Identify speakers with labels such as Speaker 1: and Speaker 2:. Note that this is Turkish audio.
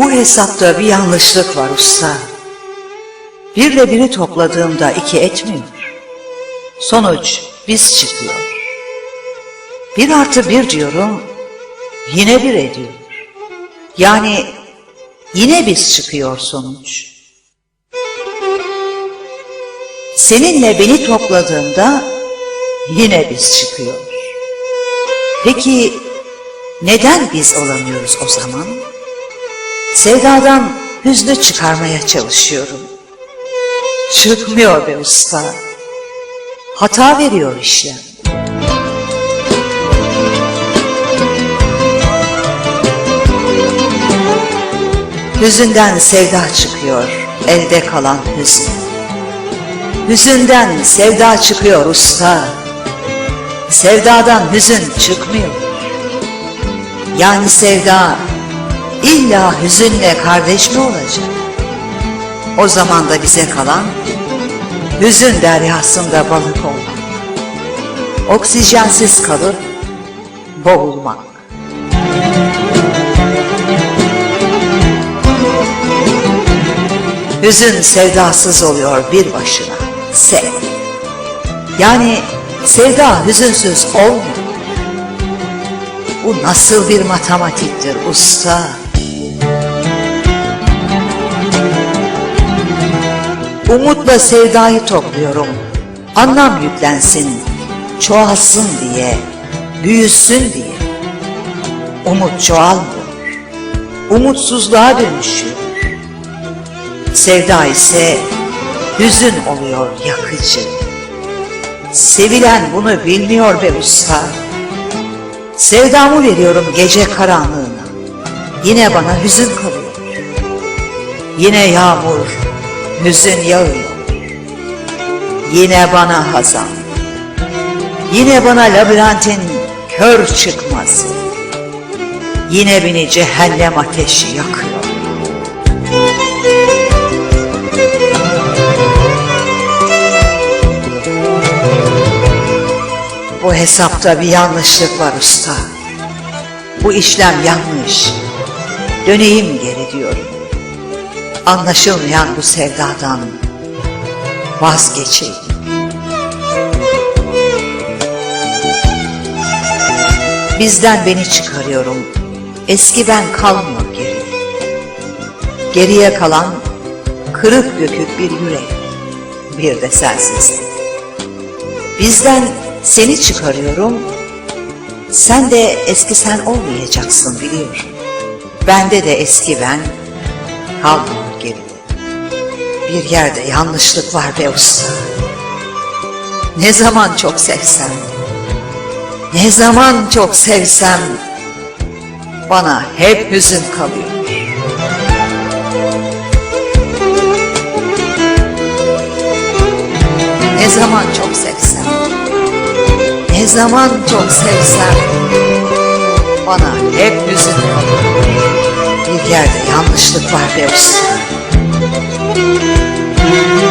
Speaker 1: Bu hesapta bir yanlışlık var usta. Birle biri topladığımda iki etmiyor. Sonuç biz çıkıyor. Bir artı bir diyorum, yine bir ediyor. Yani yine biz çıkıyor sonuç. Seninle beni topladığımda yine biz çıkıyor. Peki neden biz olamıyoruz o zaman? Sevdadan hüznü çıkarmaya çalışıyorum. Çıkmıyor be usta. Hata veriyor işlem. Hüzünden sevda çıkıyor, elde kalan hüzün. Hüzünden sevda çıkıyor usta. Sevdadan hüzün çıkmıyor. Yani sevda illa hüzünle kardeş mi olacak? O zaman da bize kalan hüzün deryasında balık olmak. Oksijensiz kalıp boğulmak. Hüzün sevdasız oluyor bir başına. Sev. Yani sevda hüzünsüz olmuyor. Bu nasıl bir matematiktir usta? Umutla sevdayı topluyorum. Anlam yüklensin, çoğalsın diye, büyüsün diye. Umut çoğalmıyor. Umutsuzluğa dönüşüyor. Sevda ise hüzün oluyor yakıcı. Sevilen bunu bilmiyor be usta. Sevdamı veriyorum gece karanlığına. Yine bana hüzün kalıyor. Yine yağmur, hüzün yağıyor. Yine bana hazan. Yine bana labirentin kör çıkması. Yine beni cehennem ateşi yakıyor. Bu hesapta bir yanlışlık var usta. Bu işlem yanlış. Döneyim geri diyorum. Anlaşılmayan bu sevdadan vazgeçeyim. Bizden beni çıkarıyorum. Eski ben kalmıyor geri. Geriye kalan kırık dökük bir yürek. Bir de sensizlik. Bizden seni çıkarıyorum. Sen de eski sen olmayacaksın biliyorum. Bende de eski ben geride. Bir yerde yanlışlık var be usta. Ne zaman çok sevsem, ne zaman çok sevsem bana hep hüzün kalıyor. Ne zaman çok sevsem, ne zaman çok sevsem bana hep hüzün kalıyor. Bir yerde yanlışlık var be usta. Música